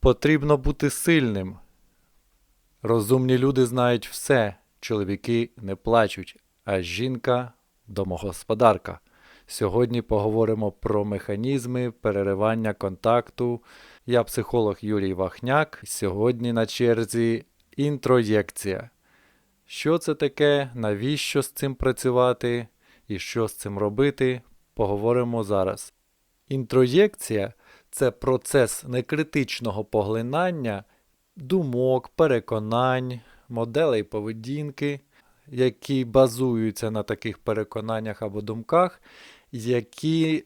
Потрібно бути сильним. Розумні люди знають все. Чоловіки не плачуть, а жінка домогосподарка. Сьогодні поговоримо про механізми переривання контакту. Я психолог Юрій Вахняк. Сьогодні на черзі інтроєкція. Що це таке, навіщо з цим працювати і що з цим робити, поговоримо зараз. Інтроєкція це процес некритичного поглинання думок, переконань, моделей поведінки, які базуються на таких переконаннях або думках, які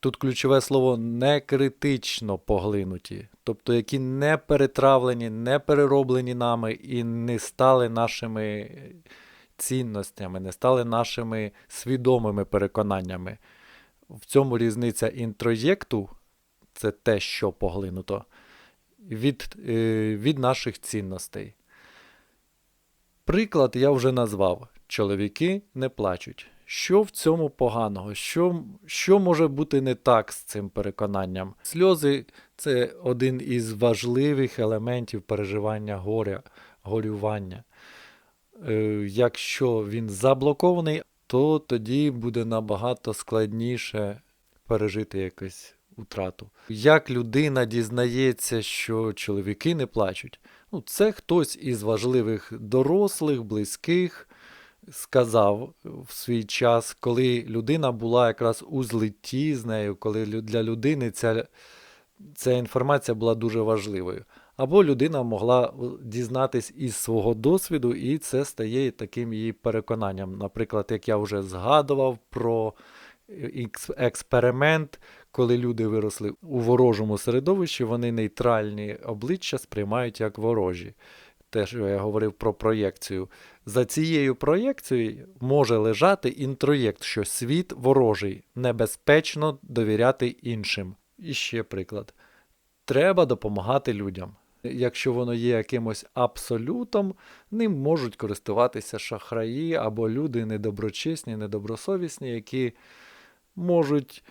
тут ключове слово не критично поглинуті, тобто які не перетравлені, не перероблені нами і не стали нашими цінностями, не стали нашими свідомими переконаннями. В цьому різниця інтроєкту це те, що поглинуто, від, е, від наших цінностей. Приклад я вже назвав: чоловіки не плачуть. Що в цьому поганого? Що, що може бути не так з цим переконанням? Сльози це один із важливих елементів переживання горя, горювання. Е, якщо він заблокований, то тоді буде набагато складніше пережити якусь утрату. Як людина дізнається, що чоловіки не плачуть? Ну, це хтось із важливих дорослих, близьких сказав в свій час, коли людина була якраз у злитті з нею, коли для людини ця, ця інформація була дуже важливою. Або людина могла е, дізнатись із свого досвіду, і це стає таким її переконанням. Наприклад, як я вже згадував про експеримент, коли люди виросли у ворожому середовищі, вони нейтральні обличчя сприймають як ворожі. Те, що я говорив про проєкцію. За цією проєкцією може лежати інтроєкт, що світ ворожий, небезпечно довіряти іншим. І ще приклад. Треба допомагати людям. Якщо воно є якимось абсолютом, ним можуть користуватися шахраї або люди недоброчесні, недобросовісні, які можуть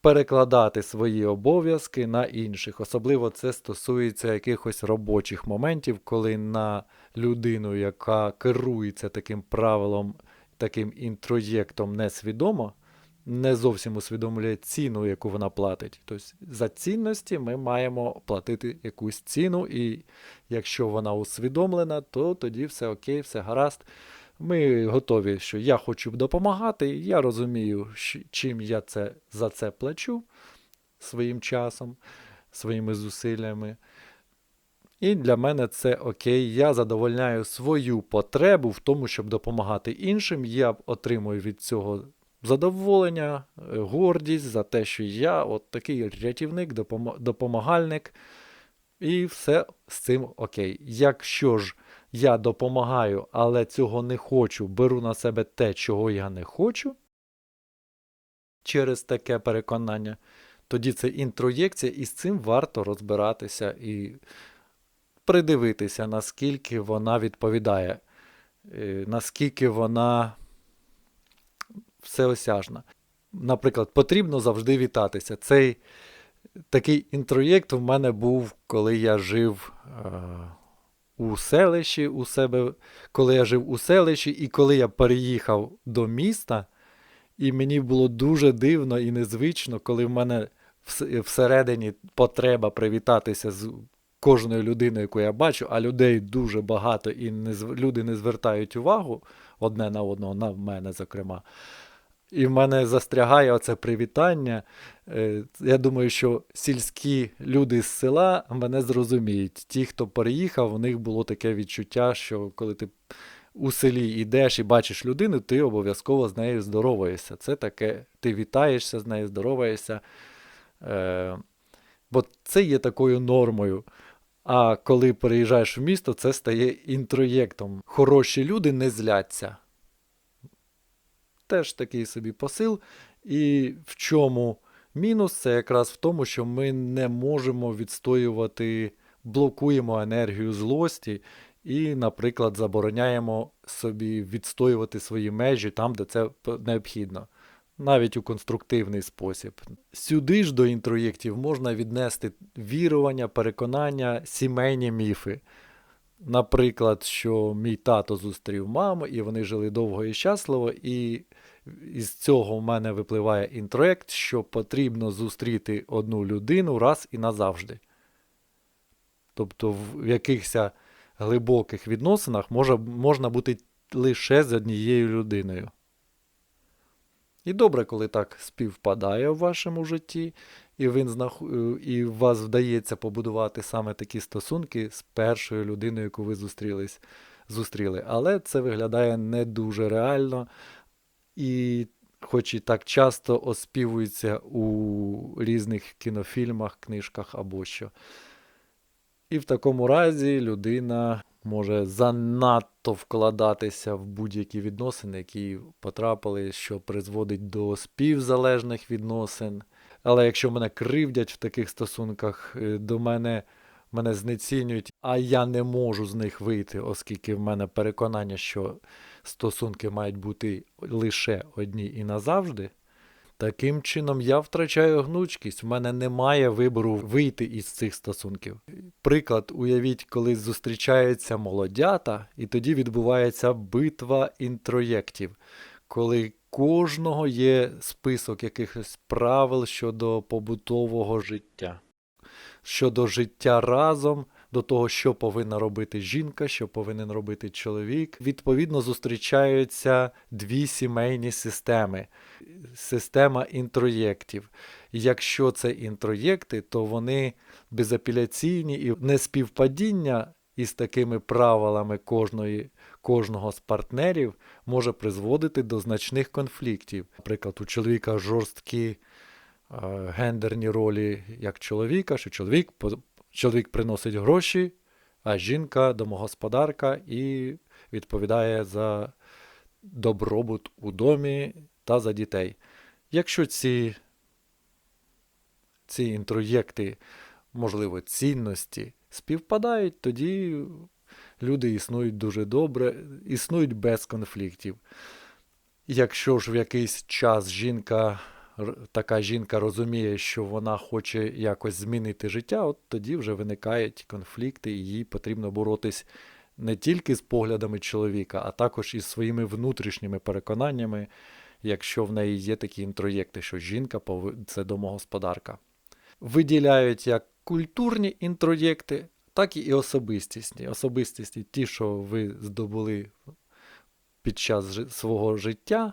перекладати свої обов'язки на інших. Особливо це стосується якихось робочих моментів, коли на людину, яка керується таким правилом, таким інтроєктом несвідомо, не зовсім усвідомлює ціну, яку вона платить. Тобто за цінності ми маємо платити якусь ціну, і якщо вона усвідомлена, то тоді все окей, все гаразд. Ми готові, що я хочу допомагати, я розумію, чим я це, за це плачу своїм часом, своїми зусиллями. І для мене це окей. Я задовольняю свою потребу в тому, щоб допомагати іншим. Я отримую від цього задоволення, е, гордість за те, що я от такий рятівник, допомагальник. І все з цим окей. Якщо ж я допомагаю, але цього не хочу, беру на себе те, чого я не хочу, через таке переконання, тоді це інтроєкція, і з цим варто розбиратися і придивитися, наскільки вона відповідає, е, наскільки вона всеосяжна. Наприклад, потрібно завжди вітатися. Цей такий інтроєкт в мене був, коли я жив е, у селищі у себе, коли я жив у селищі, і коли я переїхав до міста, і мені було дуже дивно і незвично, коли в мене вс- всередині потреба привітатися з кожною людиною, яку я бачу, а людей дуже багато, і не, люди не звертають увагу одне на одного, на мене, зокрема. І в мене застрягає оце привітання. Е, Я думаю, що сільські люди з села мене зрозуміють. Ті, хто переїхав, у них було таке відчуття, що коли ти у селі йдеш і бачиш людину, ти обов'язково з нею здороваєшся. Це таке, ти вітаєшся з нею, здороваєшся. Е, Бо це є такою нормою. А коли переїжджаєш в місто, це стає інтроєктом. Хороші люди не зляться. Теж такий собі посил. І в чому мінус? Це якраз в тому, що ми не можемо відстоювати, блокуємо енергію злості і, наприклад, забороняємо собі відстоювати свої межі там, де це необхідно. навіть у конструктивний спосіб. Сюди ж до інтроєктів можна віднести вірування, переконання, сімейні міфи. Наприклад, що мій тато зустрів маму, і вони жили довго і щасливо, і із цього в мене випливає інтроєкт, що потрібно зустріти одну людину раз і назавжди. Тобто в якихось глибоких відносинах може, можна бути лише з однією людиною. І добре, коли так співпадає в вашому житті, і, він знах... і у вас вдається побудувати саме такі стосунки з першою людиною, яку ви зустрілись, зустріли. Але це виглядає не дуже реально, і хоч і так часто оспівується у різних кінофільмах, книжках або що. І в такому разі людина може занадто вкладатися в будь-які відносини, які потрапили, що призводить до співзалежних відносин. Але якщо мене кривдять в таких стосунках, е, до мене мене знецінюють, а я не можу з них вийти, оскільки в мене переконання, що стосунки мають бути лише одні і назавжди. Таким чином, я втрачаю гнучкість, в мене немає вибору вийти із цих стосунків. Приклад, уявіть, коли зустрічаються молодята, і тоді відбувається битва інтроєктів, коли кожного є список якихось правил щодо побутового життя, щодо життя разом. До того, що повинна робити жінка, що повинен робити чоловік. Відповідно, зустрічаються дві сімейні системи. Система інтроєктів. Якщо це інтроєкти, то вони безапеляційні і неспівпадіння із такими правилами кожної, кожного з партнерів може призводити до значних конфліктів. Наприклад, у чоловіка жорсткі е, гендерні ролі як чоловіка, що чоловік Чоловік приносить гроші, а жінка домогосподарка і відповідає за добробут у домі та за дітей. Якщо ці ці інтроєкти, можливо, цінності співпадають, тоді люди існують дуже добре, існують без конфліктів. Якщо ж в якийсь час жінка така жінка розуміє, що вона хоче якось змінити життя, от тоді вже виникають конфлікти, і їй потрібно боротись не тільки з поглядами чоловіка, а також із своїми внутрішніми переконаннями, якщо в неї є такі інтроєкти, що жінка це домогосподарка. Виділяють як культурні інтроєкти, так і особистісні. Особистісні ті, що ви здобули під час свого життя.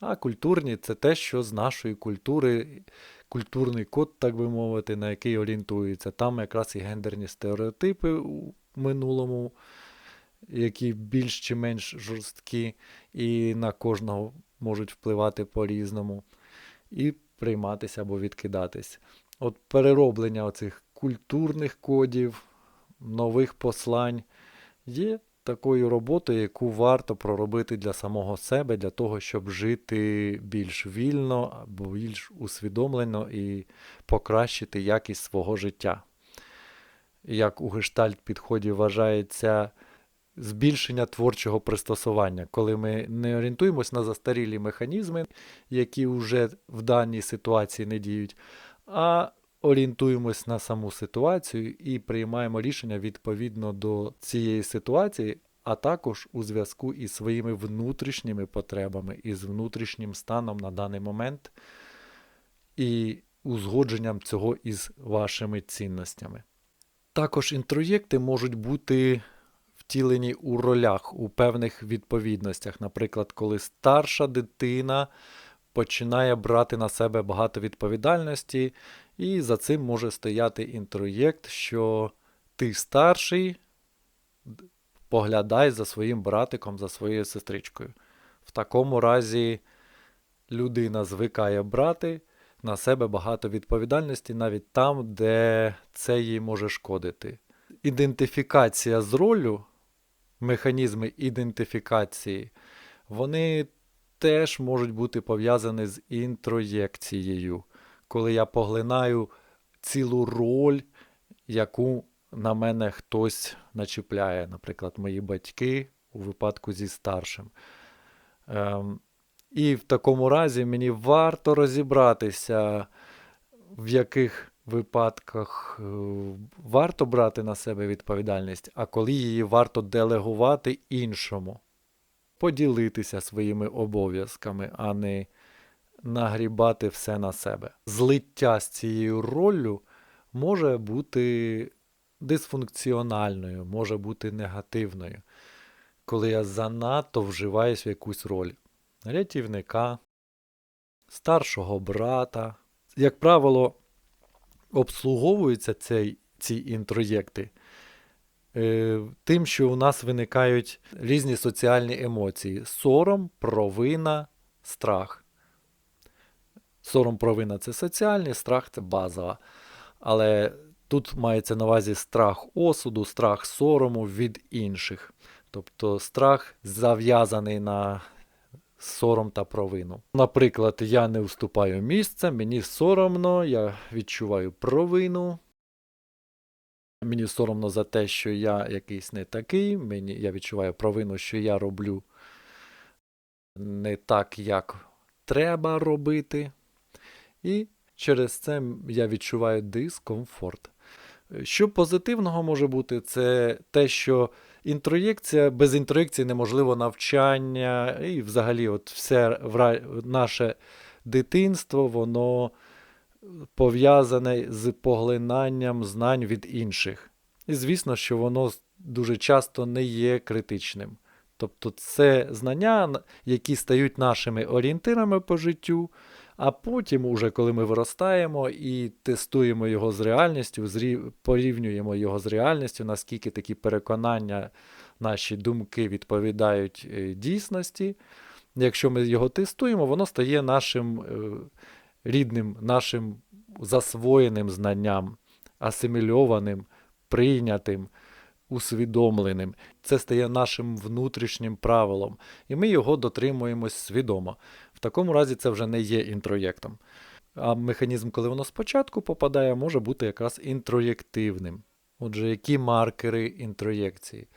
А культурні це те, що з нашої культури, культурний код, так би мовити, на який орієнтується. Там якраз і гендерні стереотипи у минулому, які більш чи менш жорсткі, і на кожного можуть впливати по-різному, і прийматися або відкидатись. От перероблення оцих культурних кодів, нових послань є такою роботою, яку варто проробити для самого себе, для того, щоб жити більш вільно або більш усвідомлено і покращити якість свого життя. Як у гештальт підході вважається збільшення творчого пристосування, коли ми не орієнтуємось на застарілі механізми, які вже в даній ситуації не діють, а орієнтуємось на саму ситуацію і приймаємо рішення відповідно до цієї ситуації, а також у зв'язку із своїми внутрішніми потребами, із внутрішнім станом на даний момент і узгодженням цього із вашими цінностями. Також інтроєкти можуть бути втілені у ролях, у певних відповідностях. Наприклад, коли старша дитина починає брати на себе багато відповідальності, і за цим може стояти інтроєкт, що ти старший, поглядай за своїм братиком, за своєю сестричкою. В такому разі людина звикає брати на себе багато відповідальності навіть там, де це їй може шкодити. Ідентифікація з ролю, механізми ідентифікації, вони теж можуть бути пов'язані з інтроєкцією коли я поглинаю цілу роль, яку на мене хтось начіпляє, наприклад, мої батьки у випадку зі старшим. Ем, І в такому разі мені варто розібратися, в яких випадках е, варто брати на себе відповідальність, а коли її варто делегувати іншому, поділитися своїми обов'язками, а не нагрібати все на себе. Злиття з цією роллю може бути дисфункціональною, може бути негативною, коли я занадто вживаюсь в якусь роль рятівника, старшого брата. Як правило, обслуговуються цей, ці інтроєкти е, тим, що у нас виникають різні соціальні емоції: сором, провина, страх. Сором, провина це соціальні, страх це базова. Але тут мається на увазі страх осуду, страх сорому від інших. Тобто страх зав'язаний на сором та провину. Наприклад, я не вступаю місце, мені соромно, я відчуваю провину. Мені соромно за те, що я якийсь не такий. Мені, я відчуваю провину, що я роблю не так, як треба робити. І через це я відчуваю дискомфорт. Що позитивного може бути, це те, що інтроєкція, без інтроєкції неможливо навчання, і взагалі, от все наше дитинство, воно пов'язане з поглинанням знань від інших. І звісно, що воно дуже часто не є критичним. Тобто це знання, які стають нашими орієнтирами по життю, а потім, уже коли ми виростаємо і тестуємо його з реальністю, порівнюємо його з реальністю, наскільки такі переконання, наші думки відповідають е, дійсності. Якщо ми його тестуємо, воно стає нашим е, рідним, нашим засвоєним знанням, асимільованим, прийнятим, усвідомленим. Це стає нашим внутрішнім правилом, і ми його дотримуємось свідомо. Такому разі це вже не є інтроєктом. А механізм, коли воно спочатку попадає, може бути якраз інтроєктивним. Отже, які маркери інтроєкції?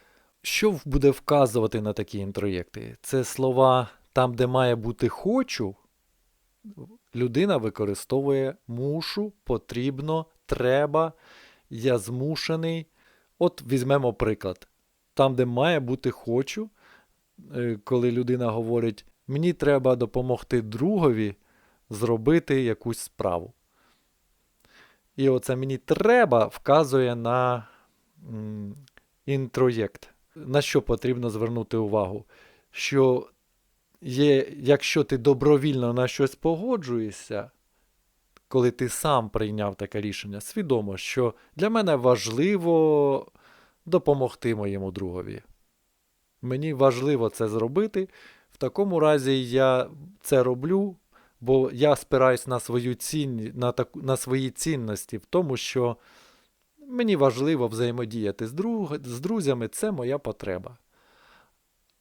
Що буде вказувати на такі інтроєкти? Це слова там, де має бути хочу, людина використовує мушу, потрібно, треба, я змушений. От візьмемо приклад. Там, де має бути хочу, е, коли людина говорить, мені треба допомогти другові зробити якусь справу. І оце мені треба вказує на інтроєкт. На що потрібно звернути увагу? Що є, якщо ти добровільно на щось погоджуєшся, коли ти сам прийняв таке рішення, свідомо, що для мене важливо допомогти моєму другові. Мені важливо це зробити. В такому разі я це роблю, бо я спираюсь на свою цінні, на, таку, на свої цінності в тому, що мені важливо взаємодіяти з, друг, з друзями, це моя потреба.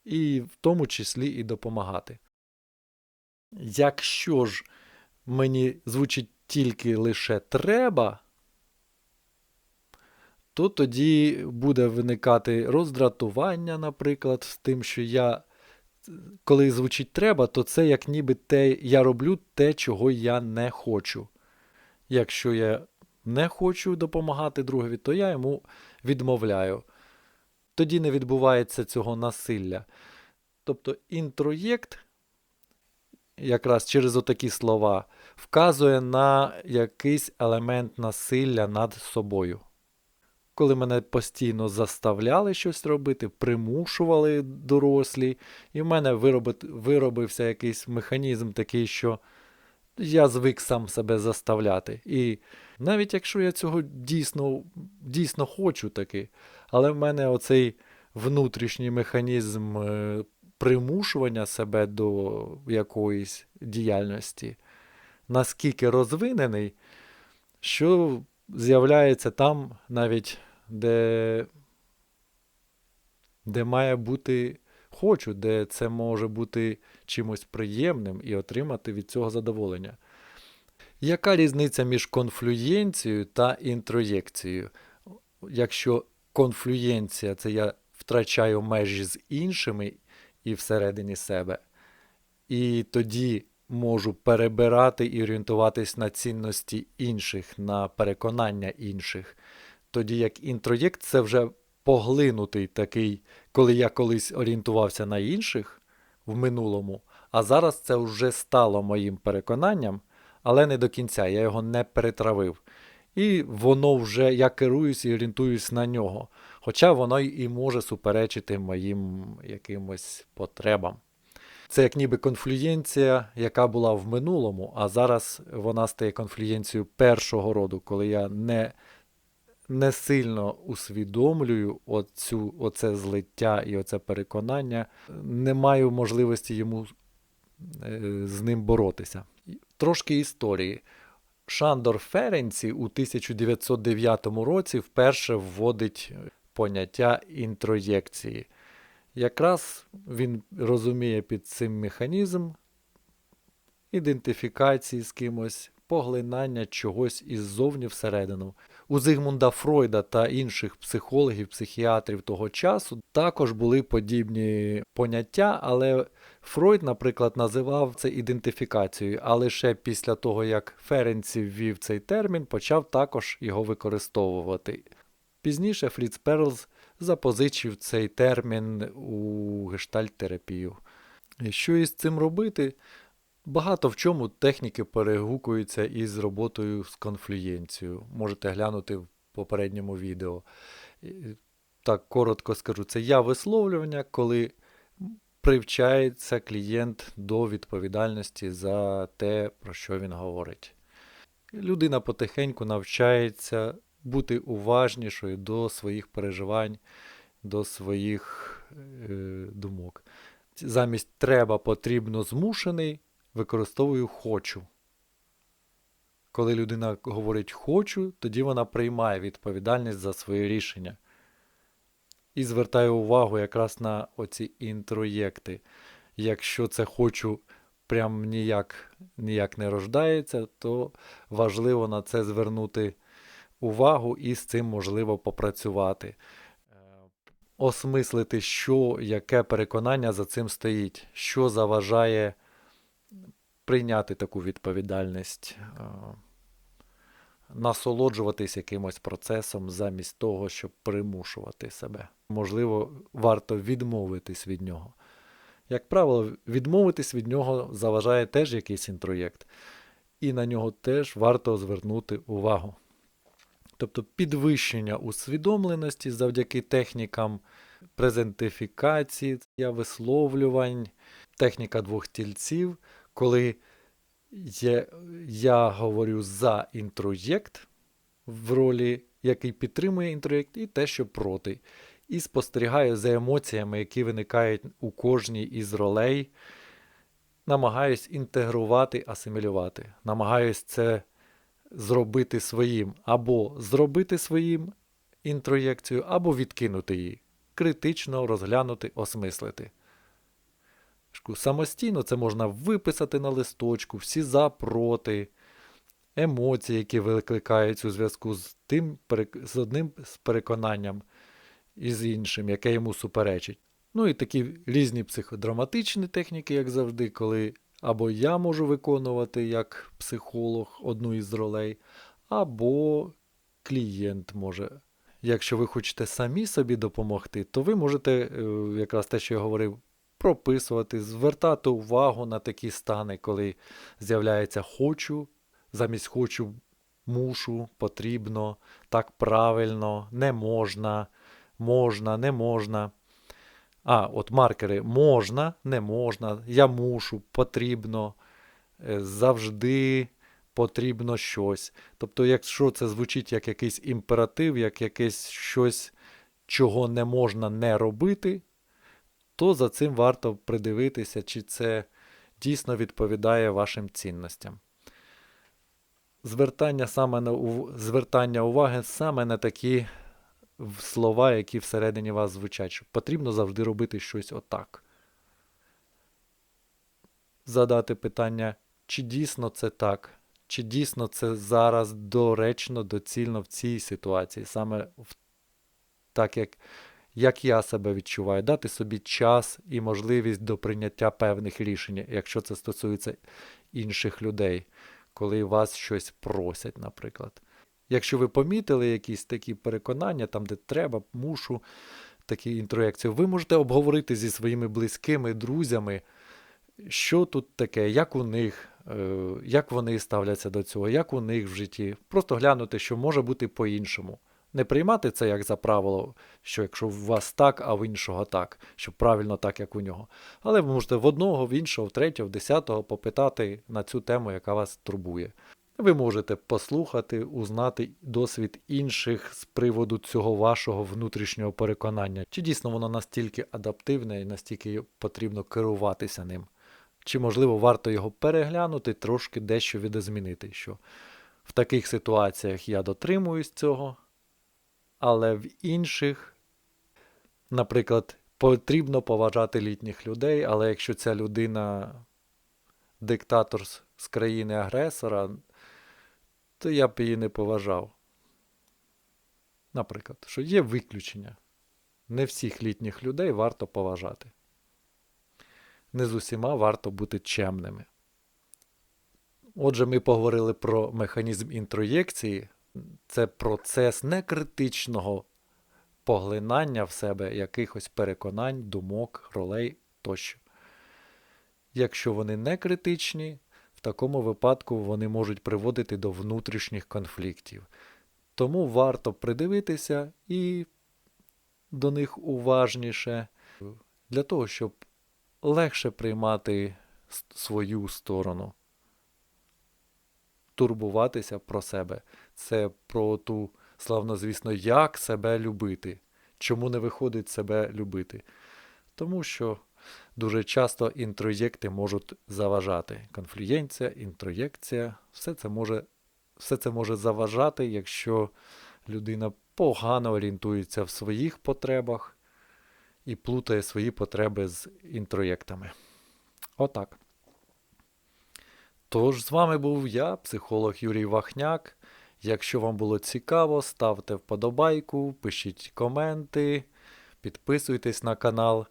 І в тому числі і допомагати. Якщо ж мені звучить тільки лише треба, то тоді буде виникати роздратування, наприклад, з тим, що я, коли звучить треба, то це як ніби те, я роблю те, чого я не хочу. Якщо я не хочу допомагати другові, то я йому відмовляю. Тоді не відбувається цього насилля. Тобто інтроєкт, якраз через отакі слова, вказує на якийсь елемент насилля над собою. Коли мене постійно заставляли щось робити, примушували дорослі, і в мене виробився якийсь механізм такий, що я звик сам себе заставляти. І навіть якщо я цього дійсно, дійсно хочу таки, але в мене оцей внутрішній механізм е, примушування себе до якоїсь діяльності наскільки розвинений, що з'являється там навіть, де, де має бути хочу, де це може бути чимось приємним і отримати від цього задоволення. Яка різниця між конфлюєнцією та інтроєкцією? Якщо конфлюєнція це я втрачаю межі з іншими і всередині себе, і тоді можу перебирати і орієнтуватись на цінності інших, на переконання інших. Тоді як інтроєкт це вже поглинутий такий, коли я колись орієнтувався на інших в минулому, а зараз це вже стало моїм переконанням, але не до кінця, я його не перетравив. І воно вже я керуюсь і орієнтуюсь на нього. Хоча воно і може суперечити моїм якимось потребам. Це як ніби конфлюєнція, яка була в минулому, а зараз вона стає конфлюєнцією першого роду, коли я не, не сильно усвідомлюю оцю, оце злиття і оце переконання, не маю можливості йому е, з ним боротися. Трошки історії. Шандор Ференці у 1909 році вперше вводить поняття інтроєкції. Якраз він розуміє під цим механізм ідентифікації з кимось, поглинання чогось іззовні всередину. У Зигмунда Фройда та інших психологів, психіатрів того часу також були подібні поняття, але Фройд, наприклад, називав це ідентифікацією, а лише після того, як Ференці ввів цей термін, почав також його використовувати. Пізніше Фріц Перлз запозичив цей термін у гештальт-терапію. Що із цим робити? Багато в чому техніки перегукуються із роботою з конфлюєнцією. Можете глянути в попередньому відео. Так коротко скажу, це я висловлювання, коли привчається клієнт до відповідальності за те, про що він говорить. Людина потихеньку навчається бути уважнішою до своїх переживань, до своїх е, думок. Замість треба, потрібно, змушений, використовую хочу. Коли людина говорить хочу, тоді вона приймає відповідальність за своє рішення. І звертає увагу якраз на оці інтроєкти. Якщо це хочу прям ніяк, ніяк не рождається, то важливо на це звернути увагу і з цим можливо попрацювати. Е, Осмислити, що, яке переконання за цим стоїть, що заважає прийняти таку відповідальність, е, насолоджуватись якимось процесом замість того, щоб примушувати себе. Можливо, варто відмовитись від нього. Як правило, відмовитись від нього заважає теж якийсь інтроєкт, і на нього теж варто звернути увагу. Тобто підвищення усвідомленості завдяки технікам презентифікації, висловлювань, техніка двох тільців, коли є, я говорю за інтроєкт в ролі, який підтримує інтроєкт, і те, що проти. І спостерігаю за емоціями, які виникають у кожній із ролей. Намагаюсь інтегрувати, асимілювати. Намагаюсь це зробити своїм, або зробити своїм інтроєкцію, або відкинути її, критично розглянути, осмислити. Самостійно це можна виписати на листочку, всі за проти, емоції, які викликаються у зв'язку з тим, з одним з переконанням і з іншим, яке йому суперечить. Ну і такі різні психодраматичні техніки, як завжди, коли або я можу виконувати як психолог одну із ролей, або клієнт може. Якщо ви хочете самі собі допомогти, то ви можете, е, якраз те, що я говорив, прописувати, звертати увагу на такі стани, коли з'являється хочу, замість хочу, мушу, потрібно, так правильно, не можна, можна, не можна. А, от маркери можна, не можна, я мушу, потрібно, е, завжди потрібно щось. Тобто, якщо це звучить як якийсь імператив, як якесь щось, чого не можна не робити, то за цим варто придивитися, чи це дійсно відповідає вашим цінностям. Звертання саме на звертання уваги саме на такі слова, які всередині вас звучать, що потрібно завжди робити щось отак. Задати питання, чи дійсно це так, чи дійсно це зараз доречно, доцільно в цій ситуації, саме в, так, як як я себе відчуваю, дати собі час і можливість до прийняття певних рішень, якщо це стосується інших людей, коли вас щось просять, наприклад. Якщо ви помітили якісь такі переконання, там, де треба, мушу, такі інтроєкції, ви можете обговорити зі своїми близькими, друзями, що тут таке, як у них, е, як вони ставляться до цього, як у них в житті. Просто глянути, що може бути по-іншому. Не приймати це як за правило, що якщо у вас так, а в іншого так, що правильно так, як у нього. Але ви можете в одного, в іншого, в третього, в десятого попитати на цю тему, яка вас турбує. Ви можете послухати, узнати досвід інших з приводу цього вашого внутрішнього переконання, чи дійсно воно настільки адаптивне і настільки потрібно керуватися ним. Чи, можливо, варто його переглянути, трошки дещо відозмінити, що в таких ситуаціях я дотримуюсь цього, але в інших, наприклад, потрібно поважати літніх людей, але якщо ця людина диктатор з- країни-агресора, то я б її не поважав. Наприклад, що є виключення. Не всіх літніх людей варто поважати. Не з усіма варто бути чемними. Отже, ми поговорили про механізм інтроєкції. Це процес некритичного поглинання в себе якихось переконань, думок, ролей тощо. Якщо вони не критичні, в такому випадку вони можуть приводити до внутрішніх конфліктів. Тому варто придивитися і до них уважніше для того, щоб легше приймати свою сторону. Турбуватися про себе. Це про ту славнозвісно, як себе любити. Чому не виходить себе любити? Тому що дуже часто інтроєкти можуть заважати. Конфлюєнція, інтроєкція, все це може, все це може заважати, якщо людина погано орієнтується в своїх потребах і плутає свої потреби з інтроєктами. Отак. Тож з вами був я, психолог Юрій Вахняк. Якщо вам було цікаво, ставте вподобайку, пишіть коменти, підписуйтесь на канал.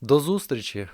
До зустрічі!